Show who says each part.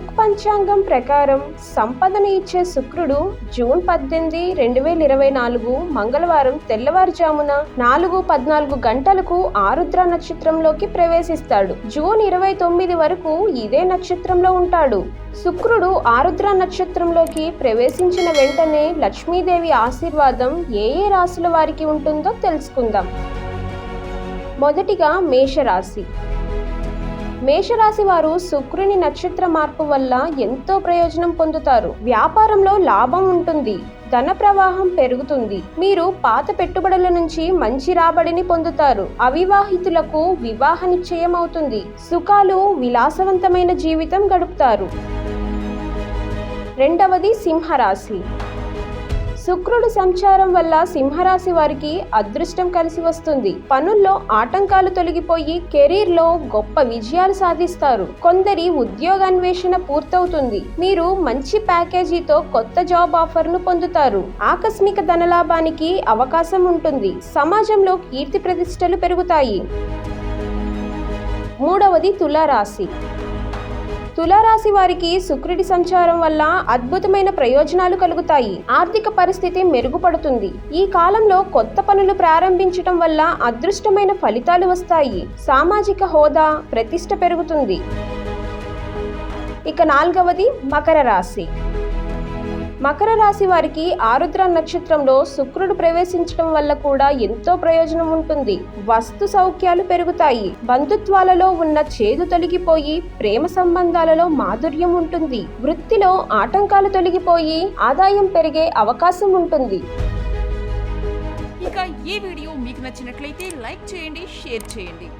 Speaker 1: దృక్ పంచాంగం ప్రకారం సంపదను ఇచ్చే శుక్రుడు జూన్ పద్దెనిమిది రెండు వేల ఇరవై నాలుగు మంగళవారం తెల్లవారుజామున నాలుగు పద్నాలుగు గంటలకు ఆరుద్ర నక్షత్రంలోకి ప్రవేశిస్తాడు. జూన్ ఇరవై తొమ్మిది వరకు ఇదే నక్షత్రంలో ఉంటాడు. శుక్రుడు ఆరుద్ర నక్షత్రంలోకి ప్రవేశించిన వెంటనే లక్ష్మీదేవి ఆశీర్వాదం ఏ ఏ రాశుల వారికి ఉంటుందో తెలుసుకుందాం. మొదటిగా మేషరాశి. మేషరాశి వారు శుక్రుని నక్షత్ర మార్పు వల్ల ఎంతో ప్రయోజనం పొందుతారు. వ్యాపారంలో లాభం ఉంటుంది. ధన ప్రవాహం పెరుగుతుంది. మీరు పాత పెట్టుబడుల నుంచి మంచి రాబడిని పొందుతారు. అవివాహితులకు వివాహ నిశ్చయం అవుతుంది. సుఖాలు విలాసవంతమైన జీవితం గడుపుతారు. రెండవది సింహరాశి. శుక్రుడు సంచారం వల్ల సింహరాశి వారికి అదృష్టం కలిసి వస్తుంది. పనుల్లో ఆటంకాలు తొలగిపోయి కెరీర్లో గొప్ప విజయాలు సాధిస్తారు. కొందరి ఉద్యోగాన్వేషణ పూర్తవుతుంది. మీరు మంచి ప్యాకేజీతో కొత్త జాబ్ ఆఫర్ను పొందుతారు. ఆకస్మిక ధనలాభానికి అవకాశం ఉంటుంది. సమాజంలో కీర్తి ప్రతిష్టలు పెరుగుతాయి. మూడవది తులారాశి. తులారాశి వారికి శుక్రుడి సంచారం వల్ల అద్భుతమైన ప్రయోజనాలు కలుగుతాయి. ఆర్థిక పరిస్థితి మెరుగుపడుతుంది. ఈ కాలంలో కొత్త పనులు ప్రారంభించటం వల్ల అదృష్టమైన ఫలితాలు వస్తాయి. సామాజిక హోదా ప్రతిష్ట పెరుగుతుంది. ఇక నాలుగవది మకర రాశి. మకర రాశి వారికి ఆరుద్ర నక్షత్రంలో శుక్రుడు ప్రవేశించడం వల్ల కూడా ఎంతో ప్రయోజనం ఉంటుంది. వస్తు సౌఖ్యాలు పెరుగుతాయి. బంధుత్వాలలో ఉన్న చేదు తొలగిపోయి ప్రేమ సంబంధాలలో మాధుర్యం ఉంటుంది. వృత్తిలో ఆటంకాలు తొలగిపోయి ఆదాయం పెరిగే అవకాశం ఉంటుంది.
Speaker 2: ఇక ఈ వీడియో మీకు నచ్చినట్లయితే లైక్ చేయండి షేర్ చేయండి.